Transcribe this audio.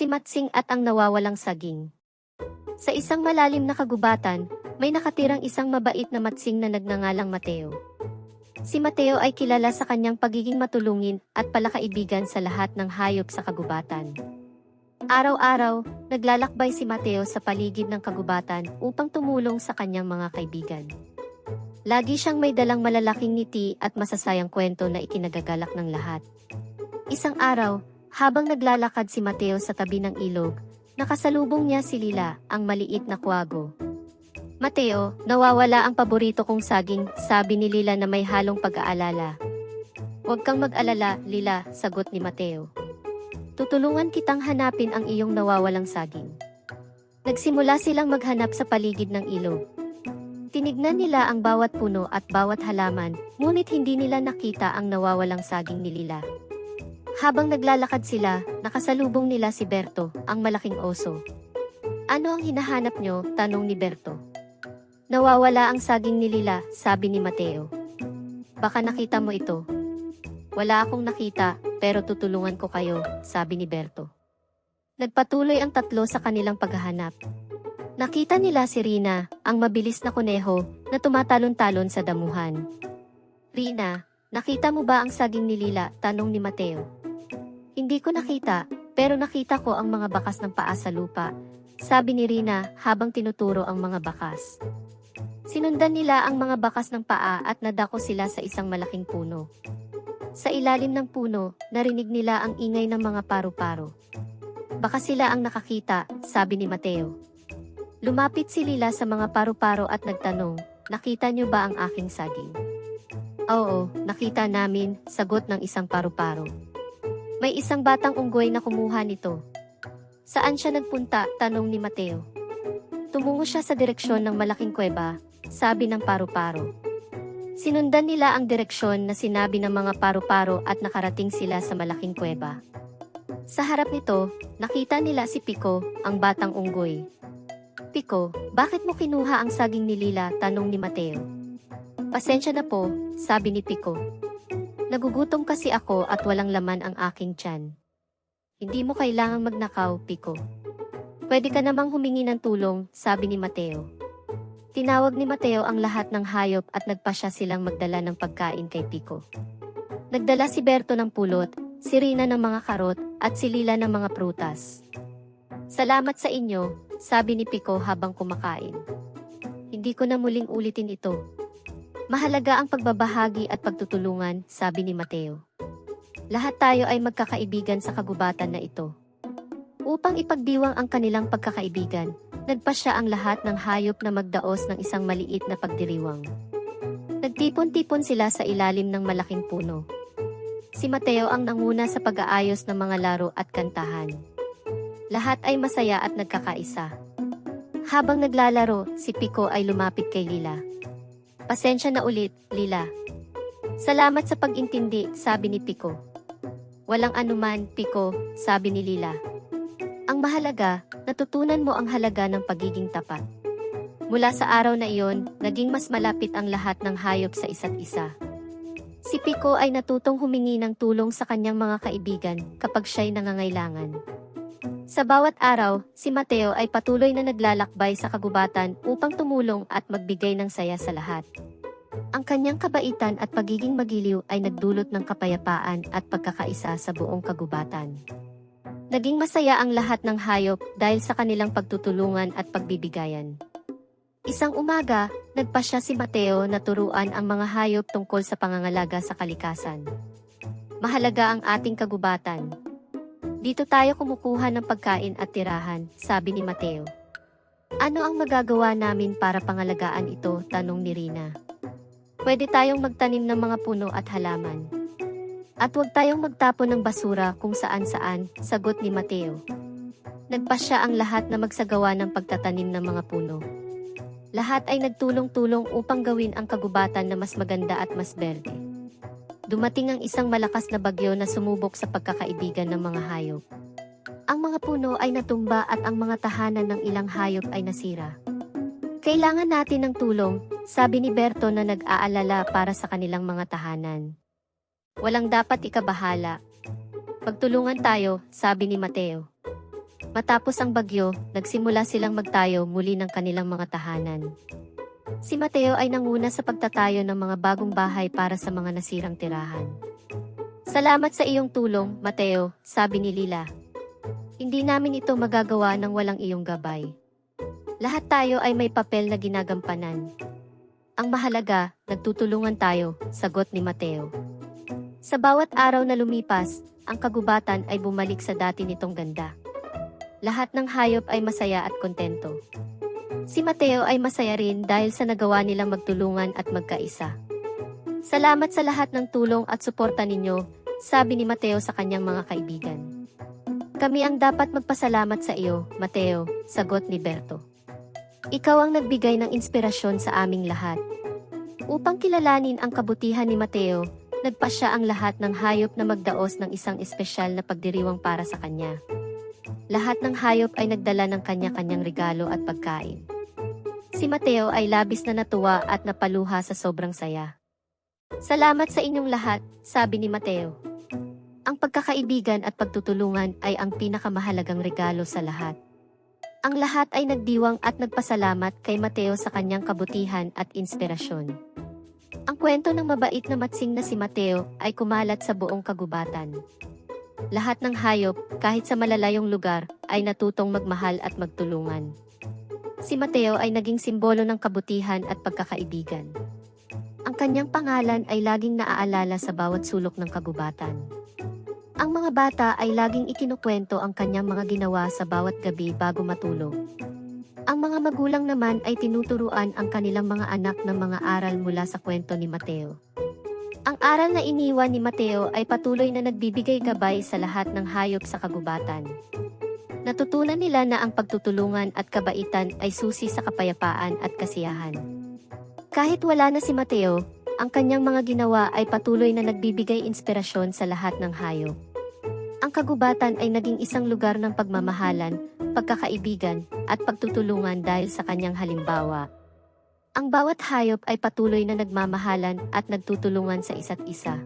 Si Matsing at ang nawawalang saging. Sa isang malalim na kagubatan, may nakatirang isang mabait na matsing na nagngangalang Mateo. Si Mateo ay kilala sa kanyang pagiging matulungin at palakaibigan sa lahat ng hayop sa kagubatan. Araw-araw, naglalakbay si Mateo sa paligid ng kagubatan upang tumulong sa kanyang mga kaibigan. Lagi siyang may dalang malalaking ngiti at masasayang kwento na ikinagagalak ng lahat. Isang araw, habang naglalakad si Mateo sa tabi ng ilog, nakasalubong niya si Lila, ang maliit na kwago. Mateo, nawawala ang paborito kong saging, sabi ni Lila na may halong pag-aalala. Huwag kang mag-alala, Lila, sagot ni Mateo. Tutulungan kitang hanapin ang iyong nawawalang saging. Nagsimula silang maghanap sa paligid ng ilog. Tinignan nila ang bawat puno at bawat halaman, ngunit hindi nila nakita ang nawawalang saging ni Lila. Habang naglalakad sila, nakasalubong nila si Berto, ang malaking oso. Ano ang hinahanap nyo? Tanong ni Berto. Nawawala ang saging ni Lila, sabi ni Mateo. Baka nakita mo ito. Wala akong nakita, pero tutulungan ko kayo, sabi ni Berto. Nagpatuloy ang tatlo sa kanilang paghahanap. Nakita nila si Rina, ang mabilis na kuneho, na tumatalon-talon sa damuhan. Rina, nakita mo ba ang saging ni Lila? Tanong ni Mateo. Hindi ko nakita, pero nakita ko ang mga bakas ng paa sa lupa, sabi ni Rina habang tinuturo ang mga bakas. Sinundan nila ang mga bakas ng paa at nadako sila sa isang malaking puno. Sa ilalim ng puno, narinig nila ang ingay ng mga paru-paro. Baka sila ang nakakita, sabi ni Mateo. Lumapit si Lila sa mga paru-paro at nagtanong, nakita niyo ba ang aking saging? Oo, nakita namin, sagot ng isang paru-paro. May isang batang unggoy na kumuha nito. Saan siya nagpunta? Tanong ni Mateo. Tumungo siya sa direksyon ng malaking kuweba, sabi ng paru-paro. Sinundan nila ang direksyon na sinabi ng mga paru-paro at nakarating sila sa malaking kuweba. Sa harap nito, nakita nila si Pico, ang batang unggoy. Pico, bakit mo kinuha ang saging ni Lila? Tanong ni Mateo. Pasensya na po, sabi ni Pico. Nagugutom kasi ako at walang laman ang aking tiyan. Hindi mo kailangang magnakaw, Pico. Pwede ka namang humingi ng tulong, sabi ni Mateo. Tinawag ni Mateo ang lahat ng hayop at nagpasya silang magdala ng pagkain kay Pico. Nagdala si Berto ng pulot, si Rina ng mga karot, at si Lila ng mga prutas. Salamat sa inyo, sabi ni Pico habang kumakain. Hindi ko na muling ulitin ito. Mahalaga ang pagbabahagi at pagtutulungan, sabi ni Mateo. Lahat tayo ay magkakaibigan sa kagubatan na ito. Upang ipagdiwang ang kanilang pagkakaibigan, nagpasya ang lahat ng hayop na magdaos ng isang maliit na pagdiriwang. Nagtipon-tipon sila sa ilalim ng malaking puno. Si Mateo ang nanguna sa pag-aayos ng mga laro at kantahan. Lahat ay masaya at nagkakaisa. Habang naglalaro, si Pico ay lumapit kay Lila. Pasensya na ulit, Lila. Salamat sa pag-intindi, sabi ni Pico. Walang anuman, Pico, sabi ni Lila. Ang mahalaga, natutunan mo ang halaga ng pagiging tapat. Mula sa araw na iyon, naging mas malapit ang lahat ng hayop sa isa't isa. Si Pico ay natutong humingi ng tulong sa kanyang mga kaibigan kapag siya'y nangangailangan. Sa bawat araw, si Mateo ay patuloy na naglalakbay sa kagubatan upang tumulong at magbigay ng saya sa lahat. Ang kanyang kabaitan at pagiging magiliw ay nagdulot ng kapayapaan at pagkakaisa sa buong kagubatan. Naging masaya ang lahat ng hayop dahil sa kanilang pagtutulungan at pagbibigayan. Isang umaga, nagpasya si Mateo na turuan ang mga hayop tungkol sa pangangalaga sa kalikasan. Mahalaga ang ating kagubatan. Dito tayo kumukuha ng pagkain at tirahan, sabi ni Mateo. Ano ang magagawa namin para pangalagaan ito? Tanong ni Rina. Pwede tayong magtanim ng mga puno at halaman. At huwag tayong magtapon ng basura kung saan-saan, sagot ni Mateo. Nagpasya ang lahat na magsagawa ng pagtatanim ng mga puno. Lahat ay nagtulong-tulong upang gawin ang kagubatan na mas maganda at mas berde. Dumating ang isang malakas na bagyo na sumubok sa pagkakaibigan ng mga hayop. Ang mga puno ay natumba at ang mga tahanan ng ilang hayop ay nasira. Kailangan natin ng tulong, sabi ni Berto na nag-aalala para sa kanilang mga tahanan. Walang dapat ikabahala. Pagtulungan tayo, sabi ni Mateo. Matapos ang bagyo, nagsimula silang magtayo muli ng kanilang mga tahanan. Si Mateo ay nanguna sa pagtatayo ng mga bagong bahay para sa mga nasirang tirahan. Salamat sa iyong tulong, Mateo, sabi ni Lila. Hindi namin ito magagawa nang walang iyong gabay. Lahat tayo ay may papel na ginagampanan. Ang mahalaga, nagtutulungan tayo, sagot ni Mateo. Sa bawat araw na lumipas, ang kagubatan ay bumalik sa dati nitong ganda. Lahat ng hayop ay masaya at kontento. Si Mateo ay masaya rin dahil sa nagawa nilang magtulungan at magkaisa. Salamat sa lahat ng tulong at suporta ninyo, sabi ni Mateo sa kanyang mga kaibigan. Kami ang dapat magpasalamat sa iyo, Mateo, sagot ni Berto. Ikaw ang nagbigay ng inspirasyon sa aming lahat. Upang kilalanin ang kabutihan ni Mateo, nagpa siya ang lahat ng hayop na magdaos ng isang espesyal na pagdiriwang para sa kanya. Lahat ng hayop ay nagdala ng kanya-kanyang regalo at pagkain. Si Mateo ay labis na natuwa at napaluha sa sobrang saya. Salamat sa inyong lahat, sabi ni Mateo. Ang pagkakaibigan at pagtutulungan ay ang pinakamahalagang regalo sa lahat. Ang lahat ay nagdiwang at nagpasalamat kay Mateo sa kanyang kabutihan at inspirasyon. Ang kwento ng mabait na matsing na si Mateo ay kumalat sa buong kagubatan. Lahat ng hayop, kahit sa malalayong lugar, ay natutong magmahal at magtulungan. Si Mateo ay naging simbolo ng kabutihan at pagkakaibigan. Ang kanyang pangalan ay laging naaalala sa bawat sulok ng kagubatan. Ang mga bata ay laging ikinukwento ang kanyang mga ginawa sa bawat gabi bago matulog. Ang mga magulang naman ay tinuturuan ang kanilang mga anak ng mga aral mula sa kwento ni Mateo. Ang aral na iniwan ni Mateo ay patuloy na nagbibigay gabay sa lahat ng hayop sa kagubatan. Natutunan nila na ang pagtutulungan at kabaitan ay susi sa kapayapaan at kasiyahan. Kahit wala na si Mateo, ang kanyang mga ginawa ay patuloy na nagbibigay inspirasyon sa lahat ng hayop. Ang kagubatan ay naging isang lugar ng pagmamahalan, pagkakaibigan, at pagtutulungan dahil sa kanyang halimbawa. Ang bawat hayop ay patuloy na nagmamahalan at nagtutulungan sa isa't isa.